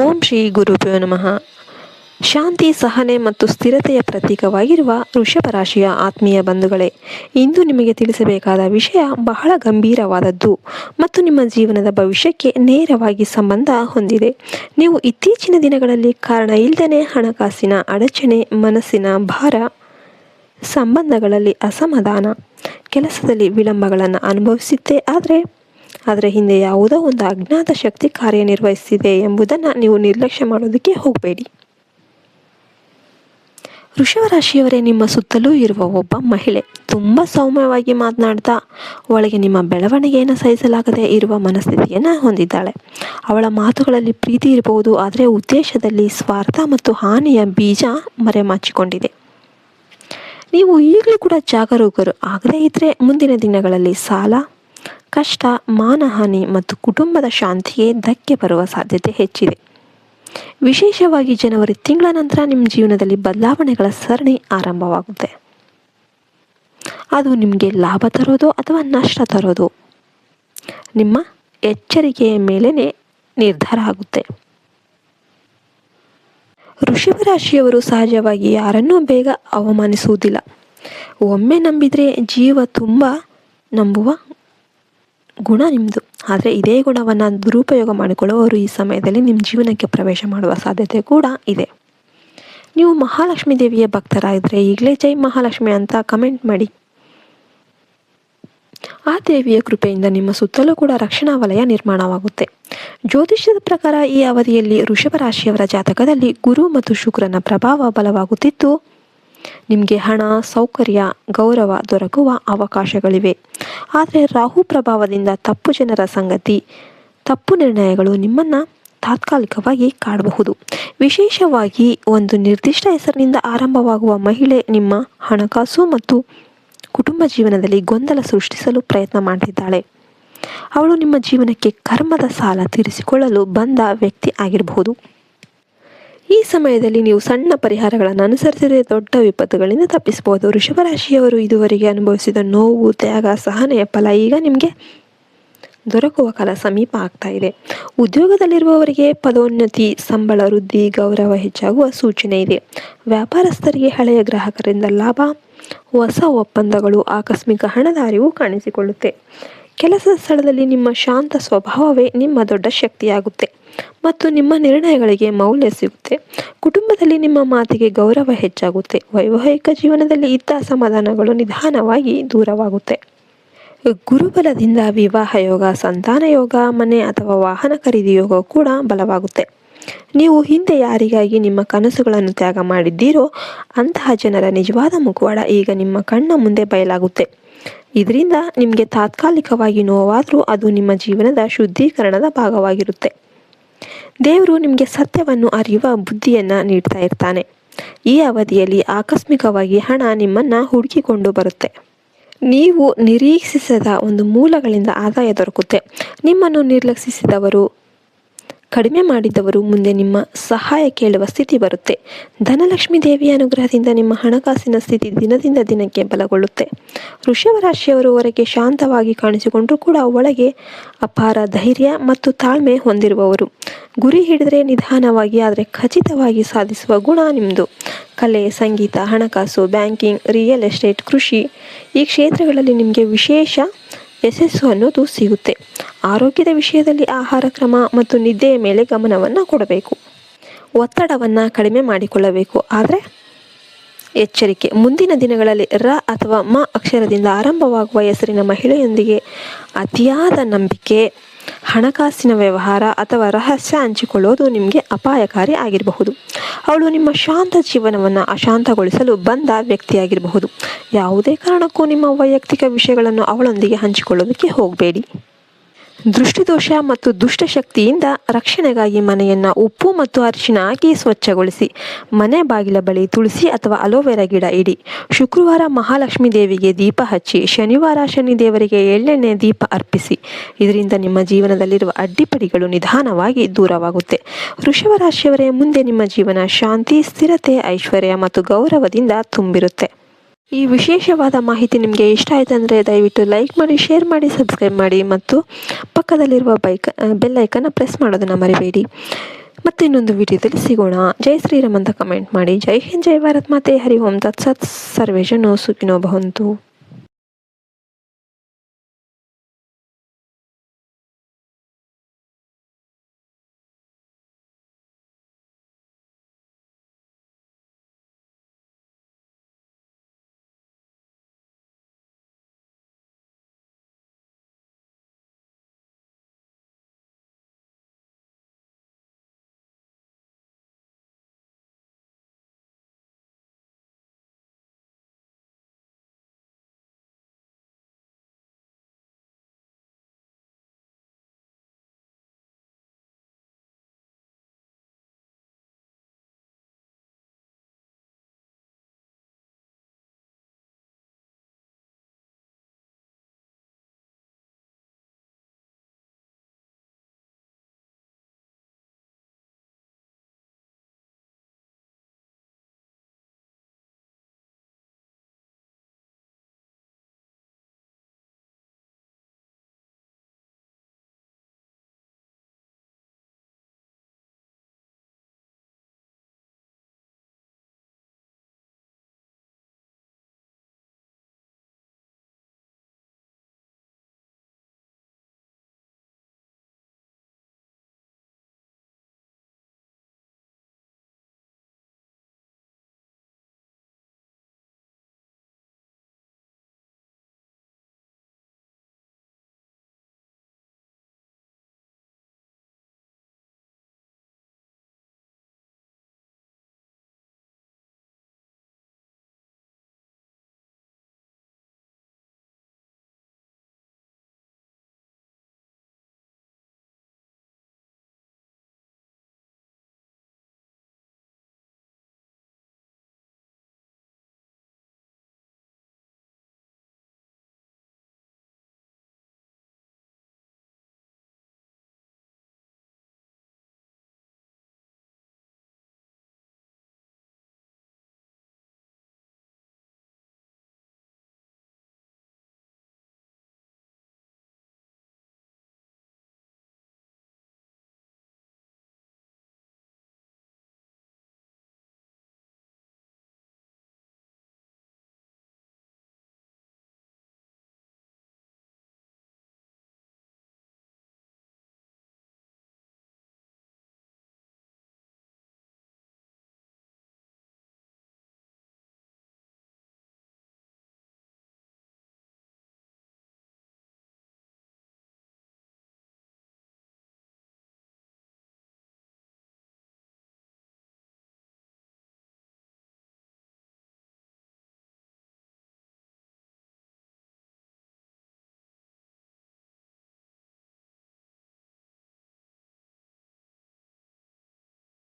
ಓಂ ಶ್ರೀ ಗುರುಭ್ಯೋ ನಮಃ. ಶಾಂತಿ, ಸಹನೆ ಮತ್ತು ಸ್ಥಿರತೆಯ ಪ್ರತೀಕವಾಗಿರುವ ವೃಷಭ ರಾಶಿಯ ಆತ್ಮೀಯ ಬಂಧುಗಳೇ, ಇಂದು ನಿಮಗೆ ತಿಳಿಸಬೇಕಾದ ವಿಷಯ ಬಹಳ ಗಂಭೀರವಾದದ್ದು ಮತ್ತು ನಿಮ್ಮ ಜೀವನದ ಭವಿಷ್ಯಕ್ಕೆ ನೇರವಾಗಿ ಸಂಬಂಧ ಹೊಂದಿದೆ. ನೀವು ಇತ್ತೀಚಿನ ದಿನಗಳಲ್ಲಿ ಕಾರಣ ಇಲ್ಲದೇ ಹಣಕಾಸಿನ ಅಡಚಣೆ, ಮನಸ್ಸಿನ ಭಾರ, ಸಂಬಂಧಗಳಲ್ಲಿ ಅಸಮಾಧಾನ, ಕೆಲಸದಲ್ಲಿ ವಿಳಂಬಗಳನ್ನು ಅನುಭವಿಸುತ್ತೆ ಆದರೆ ಅದರ ಹಿಂದೆ ಯಾವುದೋ ಒಂದು ಅಜ್ಞಾತ ಶಕ್ತಿ ಕಾರ್ಯನಿರ್ವಹಿಸಿದೆ ಎಂಬುದನ್ನು ನೀವು ನಿರ್ಲಕ್ಷ್ಯ ಮಾಡೋದಕ್ಕೆ ಹೋಗಬೇಡಿ. ರಾಶಿಯವರೇ ನಿಮ್ಮ ಸುತ್ತಲೂ ಇರುವ ಒಬ್ಬ ಮಹಿಳೆ ತುಂಬ ಸೌಮ್ಯವಾಗಿ ಮಾತನಾಡ್ತಾ ಅವಳಿಗೆ ನಿಮ್ಮ ಬೆಳವಣಿಗೆಯನ್ನು ಸಹಿಸಲಾಗದೆ ಇರುವ ಮನಸ್ಥಿತಿಯನ್ನು ಹೊಂದಿದ್ದಾಳೆ. ಅವಳ ಮಾತುಗಳಲ್ಲಿ ಪ್ರೀತಿ ಇರಬಹುದು, ಆದರೆ ಉದ್ದೇಶದಲ್ಲಿ ಸ್ವಾರ್ಥ ಮತ್ತು ಹಾನಿಯ ಬೀಜ ಮರೆಮಾಚಿಕೊಂಡಿದೆ. ನೀವು ಈಗಲೂ ಕೂಡ ಜಾಗರೂಕರು ಆಗದೇ ಇದ್ದರೆ ಮುಂದಿನ ದಿನಗಳಲ್ಲಿ ಸಾಲ ಕಷ್ಟ, ಮಾನಹಾನಿ ಮತ್ತು ಕುಟುಂಬದ ಶಾಂತಿಗೆ ಧಕ್ಕೆ ಬರುವ ಸಾಧ್ಯತೆ ಹೆಚ್ಚಿದೆ. ವಿಶೇಷವಾಗಿ ಜನವರಿ ತಿಂಗಳ ನಂತರ ನಿಮ್ಮ ಜೀವನದಲ್ಲಿ ಬದಲಾವಣೆಗಳ ಸರಣಿ ಆರಂಭವಾಗುತ್ತೆ. ಅದು ನಿಮಗೆ ಲಾಭ ತರೋದು ಅಥವಾ ನಷ್ಟ ತರೋದು? ನಿಮ್ಮ ಎಚ್ಚರಿಕೆಯ ಮೇಲೇ ನಿರ್ಧಾರ ಆಗುತ್ತೆ. ಋಷಭ ರಾಶಿಯವರು ಸಹಜವಾಗಿ ಯಾರನ್ನೂ ಬೇಗ ಅವಮಾನಿಸುವುದಿಲ್ಲ. ಒಮ್ಮೆ ನಂಬಿದರೆ ಜೀವ ತುಂಬ ನಂಬುವ ಗುಣ ನಿಮ್ಮದು ಆದರೆ ಇದೇ ಗುಣವನ್ನು ದುರುಪಯೋಗ ಮಾಡಿಕೊಳ್ಳುವವರು ಈ ಸಮಯದಲ್ಲಿ ನಿಮ್ಮ ಜೀವನಕ್ಕೆ ಪ್ರವೇಶ ಮಾಡುವ ಸಾಧ್ಯತೆ ಕೂಡ ಇದೆ. ನೀವು ಮಹಾಲಕ್ಷ್ಮಿ ದೇವಿಯ ಭಕ್ತರಾಗಿದ್ದರೆ ಈಗಲೇ ಜೈ ಮಹಾಲಕ್ಷ್ಮಿ ಅಂತ ಕಮೆಂಟ್ ಮಾಡಿ. ಆ ದೇವಿಯ ಕೃಪೆಯಿಂದ ನಿಮ್ಮ ಸುತ್ತಲೂ ಕೂಡ ರಕ್ಷಣಾ ವಲಯ ನಿರ್ಮಾಣವಾಗುತ್ತೆ. ಜ್ಯೋತಿಷ್ಯದ ಪ್ರಕಾರ ಈ ಅವಧಿಯಲ್ಲಿ ವೃಷಭ ರಾಶಿಯವರ ಜಾತಕದಲ್ಲಿ ಗುರು ಮತ್ತು ಶುಕ್ರನ ಪ್ರಭಾವ ಬಲವಾಗುತ್ತಿದ್ದು ನಿಮಗೆ ಹಣ, ಸೌಕರ್ಯ, ಗೌರವ ದೊರಕುವ ಅವಕಾಶಗಳಿವೆ. ಆದರೆ ರಾಹು ಪ್ರಭಾವದಿಂದ ತಪ್ಪು ಜನರ ಸಂಗತಿ, ತಪ್ಪು ನಿರ್ಣಯಗಳು ನಿಮ್ಮನ್ನು ತಾತ್ಕಾಲಿಕವಾಗಿ ಕಾಡಬಹುದು. ವಿಶೇಷವಾಗಿ ಒಂದು ನಿರ್ದಿಷ್ಟ ಹೆಸರಿನಿಂದ ಆರಂಭವಾಗುವ ಮಹಿಳೆ ನಿಮ್ಮ ಹಣಕಾಸು ಮತ್ತು ಕುಟುಂಬ ಜೀವನದಲ್ಲಿ ಗೊಂದಲ ಸೃಷ್ಟಿಸಲು ಪ್ರಯತ್ನ ಮಾಡ್ತಿದ್ದಾಳೆ. ಅವಳು ನಿಮ್ಮ ಜೀವನಕ್ಕೆ ಕರ್ಮದ ಸಾಲ ತೀರಿಸಿಕೊಳ್ಳಲು ಬಂದ ವ್ಯಕ್ತಿ ಆಗಿರಬಹುದು. ಈ ಸಮಯದಲ್ಲಿ ನೀವು ಸಣ್ಣ ಪರಿಹಾರಗಳನ್ನು ಅನುಸರಿಸಿದರೆ ದೊಡ್ಡ ವಿಪತ್ತುಗಳಿಂದ ತಪ್ಪಿಸಬಹುದು. ವೃಷಭರಾಶಿಯವರು ಇದುವರೆಗೆ ಅನುಭವಿಸಿದ ನೋವು, ತ್ಯಾಗ, ಸಹನೆಯ ಫಲ ಈಗ ನಿಮಗೆ ದೊರಕುವ ಕಾಲ ಸಮೀಪ ಆಗ್ತಾ ಇದೆ. ಉದ್ಯೋಗದಲ್ಲಿರುವವರಿಗೆ ಪದೋನ್ನತಿ, ಸಂಬಳ, ವೃದ್ಧಿ, ಗೌರವ ಹೆಚ್ಚಾಗುವ ಸೂಚನೆ ಇದೆ. ವ್ಯಾಪಾರಸ್ಥರಿಗೆ ಹಳೆಯ ಗ್ರಾಹಕರಿಂದ ಲಾಭ, ಹೊಸ ಒಪ್ಪಂದಗಳು, ಆಕಸ್ಮಿಕ ಹಣದ ಅರಿವು ಕಾಣಿಸಿಕೊಳ್ಳುತ್ತೆ. ಕೆಲಸದ ಸ್ಥಳದಲ್ಲಿ ನಿಮ್ಮ ಶಾಂತ ಸ್ವಭಾವವೇ ನಿಮ್ಮ ದೊಡ್ಡ ಶಕ್ತಿಯಾಗುತ್ತೆ. ಮತ್ತು ನಿಮ್ಮ ನಿರ್ಣಯಗಳಿಗೆ ಮೌಲ್ಯ ಸಿಗುತ್ತೆ. ಕುಟುಂಬದಲ್ಲಿ ನಿಮ್ಮ ಮಾತಿಗೆ ಗೌರವ ಹೆಚ್ಚಾಗುತ್ತೆ. ವೈವಾಹಿಕ ಜೀವನದಲ್ಲಿ ಇದ್ದ ಅಸಮಾಧಾನಗಳು ನಿಧಾನವಾಗಿ ದೂರವಾಗುತ್ತೆ. ಗುರುಬಲದಿಂದ ವಿವಾಹ ಯೋಗ, ಸಂತಾನ ಯೋಗ, ಮನೆ ಅಥವಾ ವಾಹನ ಖರೀದಿ ಯೋಗ ಕೂಡ ಬಲವಾಗುತ್ತೆ. ನೀವು ಹಿಂದೆ ಯಾರಿಗಾಗಿ ನಿಮ್ಮ ಕನಸುಗಳನ್ನು ತ್ಯಾಗ ಮಾಡಿದ್ದೀರೋ ಅಂತಹ ಜನರ ನಿಜವಾದ ಮುಖವಾಡ ಈಗ ನಿಮ್ಮ ಕಣ್ಣ ಮುಂದೆ ಬಯಲಾಗುತ್ತೆ. ಇದರಿಂದ ನಿಮಗೆ ತಾತ್ಕಾಲಿಕವಾಗಿ ನೋವಾದರೂ ಅದು ನಿಮ್ಮ ಜೀವನದ ಶುದ್ಧೀಕರಣದ ಭಾಗವಾಗಿರುತ್ತೆ. ದೇವರು ನಿಮಗೆ ಸತ್ಯವನ್ನು ಅರಿಯುವ ಬುದ್ಧಿಯನ್ನು ನೀಡ್ತಾ ಇರ್ತಾನೆ. ಈ ಅವಧಿಯಲ್ಲಿ ಆಕಸ್ಮಿಕವಾಗಿ ಹಣ ನಿಮ್ಮನ್ನು ಹುಡುಕಿಕೊಂಡು ಬರುತ್ತೆ. ನೀವು ನಿರೀಕ್ಷಿಸದ ಒಂದು ಮೂಲಗಳಿಂದ ಆದಾಯ ದೊರಕುತ್ತೆ. ನಿಮ್ಮನ್ನು ನಿರ್ಲಕ್ಷಿಸಿದವರು ಕಡಿಮೆ ಮಾಡಿದವರು ಮುಂದೆ ನಿಮ್ಮ ಸಹಾಯ ಕೇಳುವ ಸ್ಥಿತಿ ಬರುತ್ತೆ. ಧನಲಕ್ಷ್ಮಿ ದೇವಿಯ ಅನುಗ್ರಹದಿಂದ ನಿಮ್ಮ ಹಣಕಾಸಿನ ಸ್ಥಿತಿ ದಿನದಿಂದ ದಿನಕ್ಕೆ ಬಲಗೊಳ್ಳುತ್ತೆ. ವೃಷಭ ರಾಶಿಯವರು ಹೊರಗೆ ಶಾಂತವಾಗಿ ಕಾಣಿಸಿಕೊಂಡರೂ ಕೂಡ ಒಳಗೆ ಅಪಾರ ಧೈರ್ಯ ಮತ್ತು ತಾಳ್ಮೆ ಹೊಂದಿರುವವರು. ಗುರಿ ಹಿಡಿದರೆ ನಿಧಾನವಾಗಿ, ಆದರೆ ಖಚಿತವಾಗಿ ಸಾಧಿಸುವ ಗುಣ ನಿಮ್ಮದು ಕಲೆ, ಸಂಗೀತ, ಹಣಕಾಸು, ಬ್ಯಾಂಕಿಂಗ್, ರಿಯಲ್ ಎಸ್ಟೇಟ್, ಕೃಷಿ ಈ ಕ್ಷೇತ್ರಗಳಲ್ಲಿ ನಿಮಗೆ ವಿಶೇಷ ಯಶಸ್ಸು ಅನ್ನೋದು ಸಿಗುತ್ತೆ ಆರೋಗ್ಯದ ವಿಷಯದಲ್ಲಿ ಆಹಾರ, ಕ್ರಮ ಮತ್ತು ನಿದ್ದೆಯ ಮೇಲೆ ಗಮನವನ್ನು ಕೊಡಬೇಕು. ಒತ್ತಡವನ್ನು ಕಡಿಮೆ ಮಾಡಿಕೊಳ್ಳಬೇಕು. ಆದರೆ ಎಚ್ಚರಿಕೆ. ಮುಂದಿನ ದಿನಗಳಲ್ಲಿ ರ ಅಥವಾ ಮ ಅಕ್ಷರದಿಂದ ಆರಂಭವಾಗುವ ಹೆಸರಿನ ಮಹಿಳೆಯೊಂದಿಗೆ ಅತಿಯಾದ ನಂಬಿಕೆ ಹಣಕಾಸಿನ ವ್ಯವಹಾರ ಅಥವಾ ರಹಸ್ಯ ಹಂಚಿಕೊಳ್ಳೋದು ನಿಮಗೆ ಅಪಾಯಕಾರಿ ಆಗಿರಬಹುದು. ಅವಳು ನಿಮ್ಮ ಶಾಂತ ಜೀವನವನ್ನು ಅಶಾಂತಗೊಳಿಸಲು ಬಂದ ವ್ಯಕ್ತಿಯಾಗಿರಬಹುದು. ಯಾವುದೇ ಕಾರಣಕ್ಕೂ ನಿಮ್ಮ ವೈಯಕ್ತಿಕ ವಿಷಯಗಳನ್ನು ಅವಳೊಂದಿಗೆ ಹಂಚಿಕೊಳ್ಳೋದಕ್ಕೆ ಹೋಗಬೇಡಿ. ದೃಷ್ಟಿದೋಷ ಮತ್ತು ದುಷ್ಟಶಕ್ತಿಯಿಂದ ರಕ್ಷಣೆಗಾಗಿ ಮನೆಯನ್ನು ಉಪ್ಪು ಮತ್ತು ಅರಿಶಿನ ಹಾಕಿ ಸ್ವಚ್ಛಗೊಳಿಸಿ. ಮನೆ ಬಾಗಿಲ ಬಳಿ ತುಳಸಿ ಅಥವಾ ಅಲೋವೆರಾ ಗಿಡ ಇಡಿ. ಶುಕ್ರವಾರ ಮಹಾಲಕ್ಷ್ಮಿ ದೇವಿಗೆ ದೀಪ ಹಚ್ಚಿ, ಶನಿವಾರ ಶನಿ ದೇವರಿಗೆ ಎಳ್ಳೆಣ್ಣೆ ದೀಪ ಅರ್ಪಿಸಿ. ಇದರಿಂದ ನಿಮ್ಮ ಜೀವನದಲ್ಲಿರುವ ಅಡ್ಡಿಪಡಿಗಳು ನಿಧಾನವಾಗಿ ದೂರವಾಗುತ್ತೆ. ವೃಷಭ ರಾಶಿಯವರೇ, ಮುಂದೆ ನಿಮ್ಮ ಜೀವನ ಶಾಂತಿ, ಸ್ಥಿರತೆ, ಐಶ್ವರ್ಯ ಮತ್ತು ಗೌರವದಿಂದ ತುಂಬಿರುತ್ತೆ. ಈ ವಿಶೇಷವಾದ ಮಾಹಿತಿ ನಿಮಗೆ ಇಷ್ಟ ಆಯಿತು ಅಂದರೆ ದಯವಿಟ್ಟು ಲೈಕ್ ಮಾಡಿ, ಶೇರ್ ಮಾಡಿ, ಸಬ್ಸ್ಕ್ರೈಬ್ ಮಾಡಿ ಮತ್ತು ಪಕ್ಕದಲ್ಲಿರುವ ಬೈಕ್ ಬೆಲ್ ಐಕನ್ನ ಪ್ರೆಸ್ ಮಾಡೋದನ್ನು ಮರಿಬೇಡಿ. ಮತ್ತೆ ಇನ್ನೊಂದು ವಿಡಿಯೋದಲ್ಲಿ ಸಿಗೋಣ. ಜೈ ಶ್ರೀರಾಮ್ ಅಂತ ಕಮೆಂಟ್ ಮಾಡಿ. ಜೈ ಹಿಂದ್, ಜೈ ಭಾರತ್ ಮಾತೆ. ಹರಿ ಓಂ. ತತ್ಸತ್ ಸರ್ವೇಜನೋ ಸುಖಿನೋ ಭವಂತು.